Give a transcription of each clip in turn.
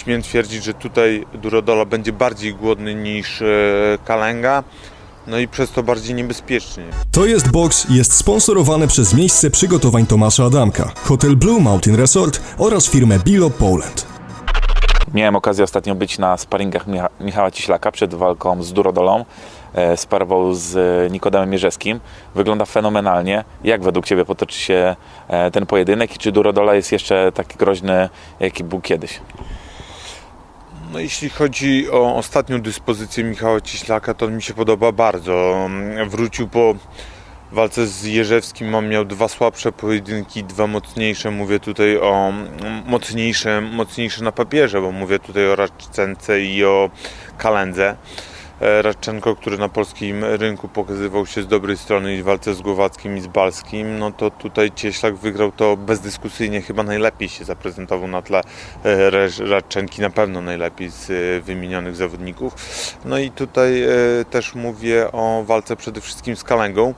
śmiem twierdzić, że tutaj Durodola będzie bardziej głodny niż e, Kalenga, no i przez to bardziej niebezpieczny. To jest box jest sponsorowany przez miejsce przygotowań Tomasza Adamka, hotel Blue Mountain Resort oraz firmę Bilo Poland. Miałem okazję ostatnio być na sparingach Micha- Michała Ciślaka przed walką z Durodolą. E, Sparował z e, Nikodemem Mierzewskim. Wygląda fenomenalnie. Jak według Ciebie potoczy się e, ten pojedynek i czy Durodola jest jeszcze taki groźny, jaki był kiedyś? No jeśli chodzi o ostatnią dyspozycję Michała Cieślaka, to on mi się podoba bardzo. Wrócił po walce z Jerzewskim, on miał dwa słabsze pojedynki, dwa mocniejsze. Mówię tutaj o mm, mocniejsze, mocniejsze na papierze, bo mówię tutaj o Radczence i o Kalendze. E, Radczenko, który na polskim rynku pokazywał się z dobrej strony i w walce z Głowackim i z Balskim, no to tutaj Cieślak wygrał to bezdyskusyjnie, chyba najlepiej się zaprezentował na tle e, Radczenki, na pewno najlepiej z e, wymienionych zawodników. No i tutaj też mówię o walce przede wszystkim z Kalengą.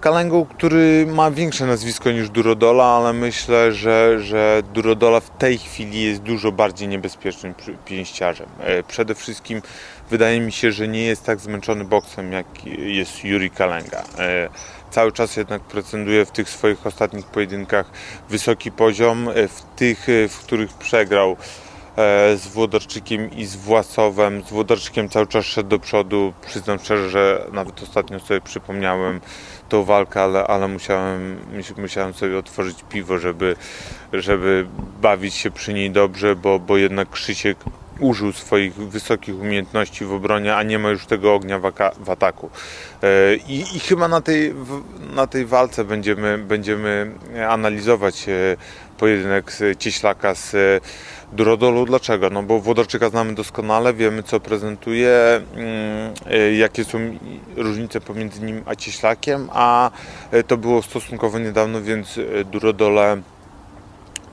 Kalengą, który ma większe nazwisko niż Durodola, ale myślę, że, że Durodola w tej chwili jest dużo bardziej niebezpiecznym pięściarzem. E, Przede wszystkim wydaje mi się, że nie jest tak zmęczony boksem jak jest Yuri Kalenga. E, Cały czas jednak pretenduje w tych swoich ostatnich pojedynkach wysoki poziom, e, w tych, w których przegrał z Włodarczykiem i z Własowem. Z Włodarczykiem cały czas szedł do przodu. Przyznam szczerze, że nawet ostatnio sobie przypomniałem tą walkę, ale, ale musiałem, mus- musiałem sobie otworzyć piwo, żeby, żeby bawić się przy niej dobrze, bo, bo jednak Krzysiek użył swoich wysokich umiejętności w obronie, a nie ma już tego ognia w, ataku. E, I, chyba na tej, na tej walce będziemy, będziemy analizować e, pojedynek z Cieślaka z e, Durodolu. Dlaczego? No bo Włodarczyka znamy doskonale, wiemy co prezentuje, mm, e, jakie są różnice pomiędzy nim a Cieślakiem, a e, to było stosunkowo niedawno, więc e, Durodole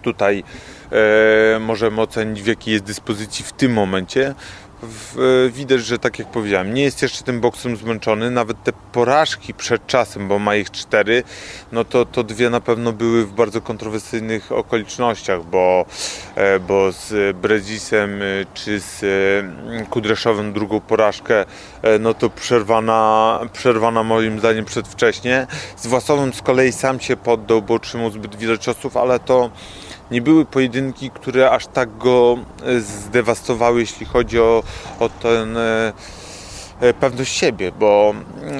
tutaj e, możemy ocenić w jakiej jest dyspozycji w tym momencie. E, widać, że tak jak powiedziałem, nie jest jeszcze tym boksem zmęczony. Nawet te porażki przed czasem, bo ma ich cztery, no to, to dwie na pewno były w bardzo kontrowersyjnych okolicznościach, bo, e, bo z Bredzisem e, czy z Kudreszowem drugą porażkę, no to przerwana, przerwana moim zdaniem przedwcześnie. Z Własowym z kolei sam się poddał, bo otrzymał zbyt wiele ciosów, ale to nie były pojedynki, które aż tak go e, zdewastowały, jeśli chodzi o, o ten e, e, pewność siebie, bo,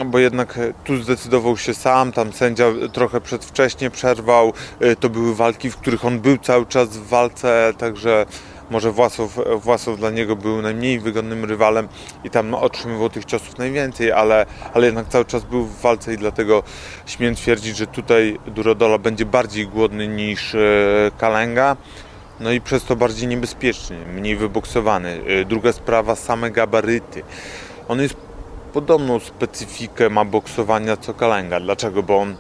bo jednak tu zdecydował się sam, tam sędzia trochę przedwcześnie przerwał, to były walki, w których on był cały czas w walce, także może Własow, Własow dla niego był najmniej wygodnym rywalem i tam otrzymywał tych ciosów najwięcej, ale, ale jednak cały czas był w walce i dlatego śmiem twierdzić, że tutaj Durodola będzie bardziej głodny niż e, Kalenga. No i przez to bardziej niebezpieczny, mniej wyboksowany. E, Druga sprawa, same gabaryty. On jest podobną specyfikę ma boksowania co Kalenga. Dlaczego? Bo on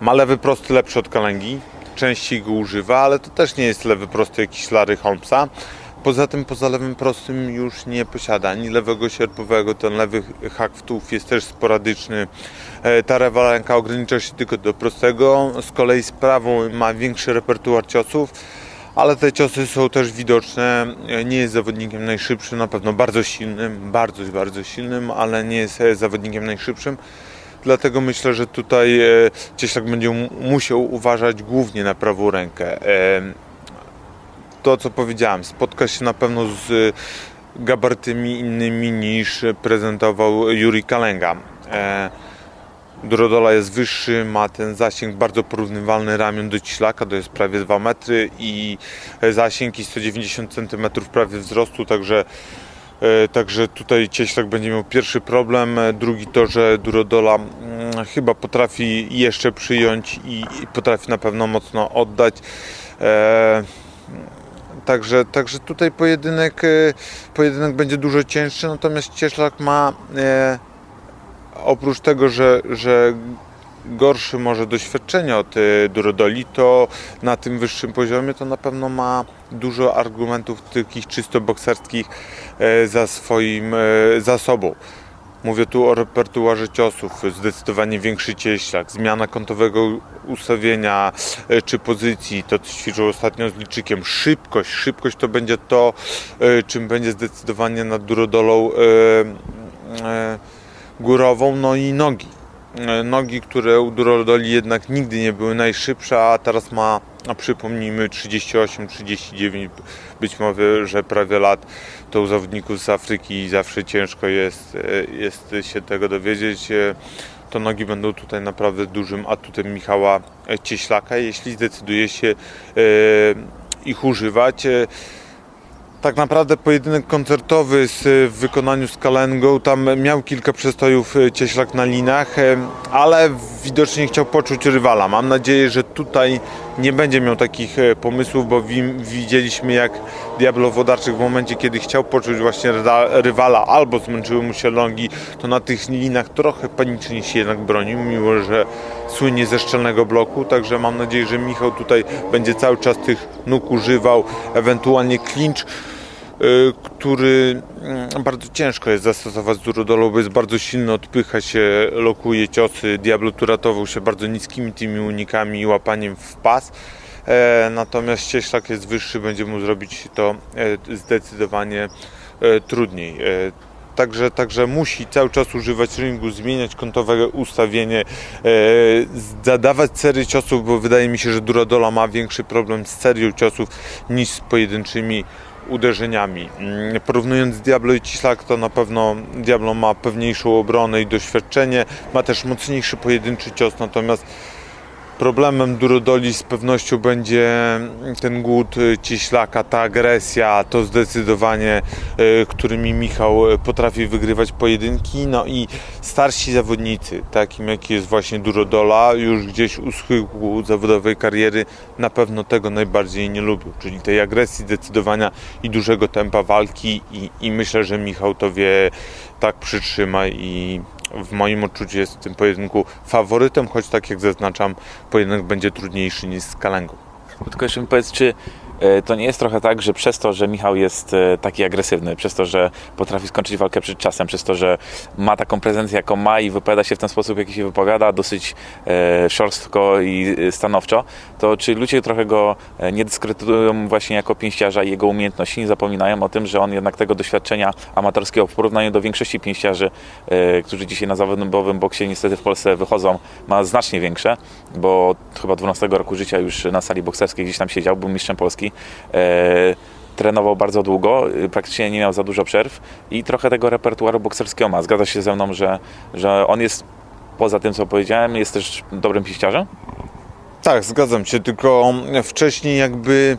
ma lewy prosty lepszy od Kalęgi, częściej go używa, ale to też nie jest lewy prosty jakiś Larry Holmesa. Poza tym, poza lewym prostym już nie posiada ani lewego sierpowego, ten lewy hak w tułów jest też sporadyczny. E, Ta lewa ręka ogranicza się tylko do prostego, z kolei z prawą ma większy repertuar ciosów, ale te ciosy są też widoczne. E, Nie jest zawodnikiem najszybszym, na pewno bardzo silnym, bardzo, bardzo silnym, ale nie jest zawodnikiem najszybszym. Dlatego myślę, że tutaj e, Cieślak będzie mu- musiał uważać głównie na prawą rękę. E, To, co powiedziałem, spotka się na pewno z e, gabarytami innymi niż prezentował Juri Kalenga. E, Durodola jest wyższy, ma ten zasięg bardzo porównywalny ramion do Ciślaka, to jest prawie 2 metry i e, zasięg i 190 cm prawie wzrostu, także E, Także tutaj Cieślak będzie miał pierwszy problem. E, Drugi to, że Durodola mm, chyba potrafi jeszcze przyjąć i, potrafi na pewno mocno oddać. E, Także, także tutaj pojedynek, e, pojedynek będzie dużo cięższy, natomiast Cieślak ma e, oprócz tego, że, że gorszy może doświadczenie od e, Durodoli, to na tym wyższym poziomie to na pewno ma dużo argumentów takich czysto bokserskich e, za swoim, e, za sobą. Mówię tu o repertuarze ciosów, zdecydowanie większy cieślak, zmiana kątowego ustawienia e, czy pozycji, to co ćwiczył ostatnio z liczykiem, szybkość, szybkość to będzie to, czym będzie zdecydowanie nad durodolą górową, no i nogi. E, Nogi, które u durodoli jednak nigdy nie były najszybsze, a teraz ma, a przypomnijmy, 38-39, być może, że prawie lat to u zawodników z Afryki zawsze ciężko jest, e, jest się tego dowiedzieć. E, To nogi będą tutaj naprawdę dużym atutem Michała Cieślaka, jeśli zdecyduje się ich używać. Tak naprawdę pojedynek koncertowy w wykonaniu z Kalengą, tam miał kilka przestojów e, Cieślak na linach, e, ale widocznie chciał poczuć rywala. Mam nadzieję, że tutaj nie będzie miał takich e, pomysłów, bo wi- widzieliśmy jak Diablo Wodarczyk w momencie, kiedy chciał poczuć właśnie rywala albo zmęczyły mu się nogi, to na tych linach trochę panicznie się jednak bronił, mimo że słynie ze szczelnego bloku, także mam nadzieję, że Michał tutaj będzie cały czas tych nóg używał, ewentualnie clinch, który mm, bardzo ciężko jest zastosować z durodolą, bo jest bardzo silny, odpycha się, lokuje ciosy. Diablo tu ratował się bardzo niskimi tymi unikami i łapaniem w pas. E, natomiast cieślak jest wyższy, będzie mu zrobić to e, zdecydowanie e, trudniej. Także, także musi cały czas używać ringu, zmieniać kątowe ustawienie, zadawać serii ciosów, bo wydaje mi się, że Duradola ma większy problem z serią ciosów niż z pojedynczymi uderzeniami. Mm, Porównując Diablo i Cislak, to na pewno Diablo ma pewniejszą obronę i doświadczenie, ma też mocniejszy pojedynczy cios, natomiast Problemem Durodoli z pewnością będzie ten głód y, cieślaka, ta agresja, to zdecydowanie, y, którymi Michał y, potrafi wygrywać pojedynki. No i starsi zawodnicy, takim jaki jest właśnie Durodola, już gdzieś u schyłku zawodowej kariery, na pewno tego najbardziej nie lubią. Czyli tej agresji, zdecydowania i dużego tempa walki i, i myślę, że Michał to wie, tak przytrzyma i w moim odczuciu jest w tym pojedynku faworytem, choć tak jak zaznaczam, pojedynek będzie trudniejszy niż z Kalengą. Tylko jeszcze mi powiedz, czy to nie jest trochę tak, że przez to, że Michał jest e, taki agresywny, przez to, że potrafi skończyć walkę przed czasem, przez to, że ma taką prezencję, jaką ma i wypowiada się w ten sposób, jaki się wypowiada, dosyć e, szorstko i e, stanowczo, to czy ludzie trochę go e, nie dyskredytują właśnie jako pięściarza i jego umiejętności, nie zapominają o tym, że on jednak tego doświadczenia amatorskiego w porównaniu do większości pięściarzy, e, którzy dzisiaj na zawodowym boksie niestety w Polsce wychodzą, ma znacznie większe, bo chyba 12 roku życia już na sali bokserskiej gdzieś tam siedział, był mistrzem Polski. E, trenował bardzo długo, y, praktycznie nie miał za dużo przerw i trochę tego repertuaru bokserskiego ma. Zgadza się ze mną, że, że on jest, poza tym co powiedziałem, jest też dobrym pięściarzem? Tak, zgadzam się, tylko wcześniej jakby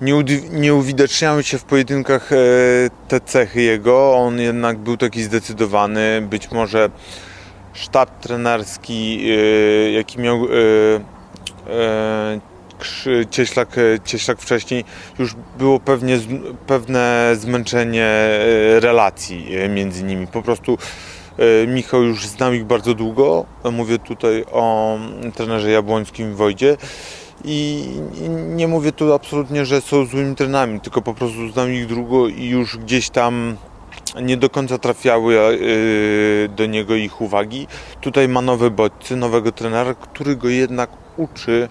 nie, nie uwidaczniały się w pojedynkach e, te cechy jego. On jednak był taki zdecydowany, być może sztab trenerski, e, jaki miał Cieślak, e, Cieślak wcześniej, już było pewnie, pewne zmęczenie e, relacji e, między nimi. Po prostu Michał już znał ich bardzo długo. Mówię tutaj o trenerze Jabłońskim Wojdzie. I nie mówię tu absolutnie, że są złymi trenami, tylko po prostu znał ich długo i już gdzieś tam nie do końca trafiały do niego ich uwagi. Tutaj ma nowe bodźce, nowego trenera, który go jednak uczy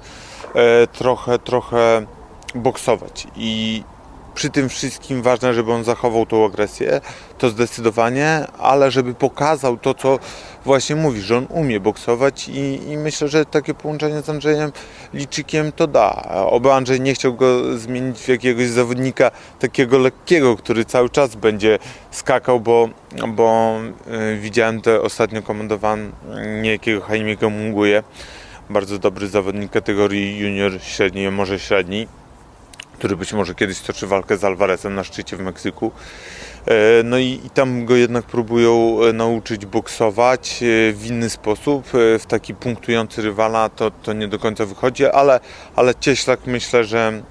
trochę, trochę boksować. I przy tym wszystkim ważne, żeby on zachował tą agresję, to zdecydowanie, ale żeby pokazał to, co właśnie mówi, że on umie boksować i, i myślę, że takie połączenie z Andrzejem Liczykiem to da. Oby Andrzej nie chciał go zmienić w jakiegoś zawodnika takiego lekkiego, który cały czas będzie skakał, bo, bo y, widziałem te ostatnio komentowanie niejakiego Jaimiego Munguje, bardzo dobry zawodnik kategorii junior średniej, może średniej który być może kiedyś toczy walkę z Alvarezem na szczycie w Meksyku. E, No i, i tam go jednak próbują e, nauczyć boksować e, w inny sposób, w taki punktujący rywala to, to nie do końca wychodzi, ale, ale Cieślak myślę, że,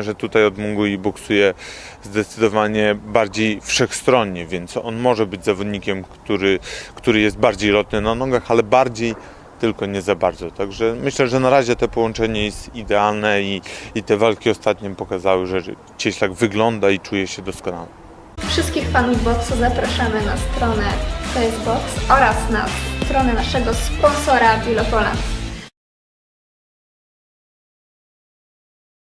że tutaj od Mungui boksuje zdecydowanie bardziej wszechstronnie, więc on może być zawodnikiem, który, który jest bardziej lotny na nogach, ale bardziej tylko nie za bardzo. Także myślę, że na razie to połączenie jest idealne i, i te walki ostatnie pokazały, że Cieślak wygląda i czuje się doskonale. Wszystkich fanów boksu zapraszamy na stronę Facebox oraz na stronę naszego sponsora Bilopoland.